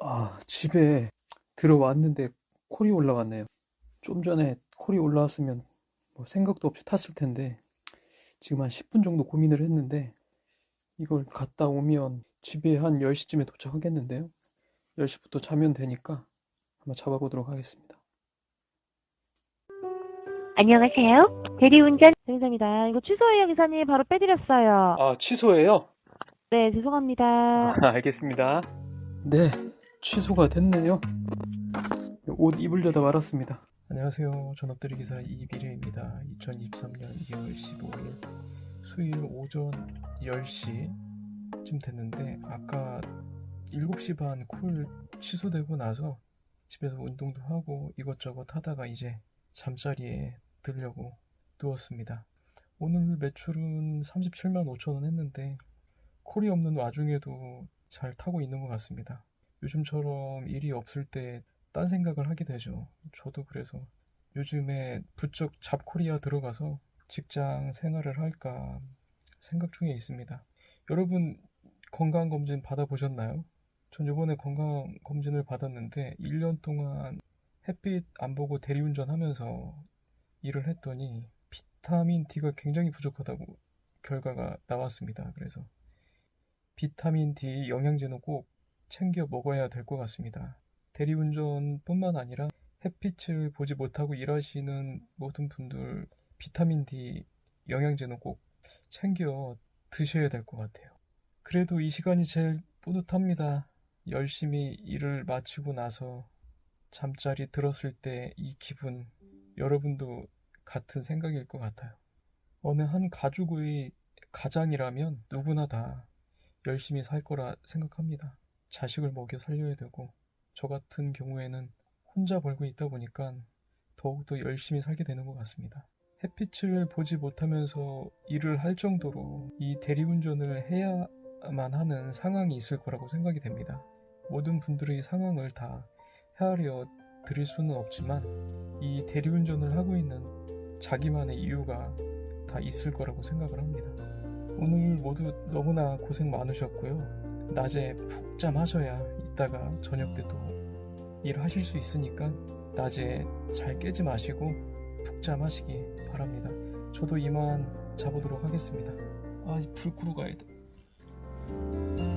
아, 집에 들어왔는데 콜이 올라왔네요. 좀 전에 콜이 올라왔으면 뭐 생각도 없이 탔을 텐데 지금 한 10분 정도 고민을 했는데 이걸 갔다 오면 집에 한 10시쯤에 도착하겠는데요. 10시부터 자면 되니까 한번 잡아보도록 하겠습니다. 안녕하세요. 대리운전 대리사입니다. 이거 취소해요, 기사님. 바로 빼드렸어요. 아, 취소해요? 네, 죄송합니다. 알겠습니다. 네, 취소가 됐네요. 옷 입으려다 말았습니다. 안녕하세요. 전업들이 기사 이비례입니다. 2023년 2월 15일 수요일 오전 10시쯤 됐는데 아까 7시 반 콜 취소되고 나서 집에서 운동도 하고 이것저것 하다가 이제 잠자리에 들려고 누웠습니다. 오늘 매출은 37만 5천 원 했는데 콜이 없는 와중에도 잘 타고 있는 것 같습니다. 요즘처럼 일이 없을 때 딴 생각을 하게 되죠. 저도 그래서 요즘에 부쩍 잡코리아 들어가서 직장 생활을 할까 생각 중에 있습니다. 여러분 건강검진 받아보셨나요? 전 이번에 건강검진을 받았는데 1년 동안 햇빛 안 보고 대리운전 하면서 일을 했더니 비타민 D가 굉장히 부족하다고 결과가 나왔습니다. 그래서 비타민 D 영양제는 꼭 챙겨 먹어야 될 것 같습니다. 대리운전뿐만 아니라 햇빛을 보지 못하고 일하시는 모든 분들 비타민 D 영양제는 꼭 챙겨 드셔야 될 것 같아요. 그래도 이 시간이 제일 뿌듯합니다. 열심히 일을 마치고 나서 잠자리 들었을 때 이 기분 여러분도 같은 생각일 것 같아요. 어느 한 가족의 가장이라면 누구나 다 열심히 살 거라 생각합니다. 자식을 먹여 살려야 되고 저 같은 경우에는 혼자 벌고 있다 보니까 더욱더 열심히 살게 되는 것 같습니다. 햇빛을 보지 못하면서 일을 할 정도로 이 대리운전을 해야만 하는 상황이 있을 거라고 생각이 됩니다. 모든 분들의 상황을 다 헤아려 드릴 수는 없지만 이 대리운전을 하고 있는 자기만의 이유가 다 있을 거라고 생각을 합니다. 오늘 모두 너무나 고생 많으셨고요. 낮에 푹 잠하셔야 이따가 저녁 때또 일하실 수 있으니까 낮에 잘 깨지 마시고 푹 잠하시기 바랍니다. 저도 이만 자보도록 하겠습니다. 아, 불 끄러 가야 돼.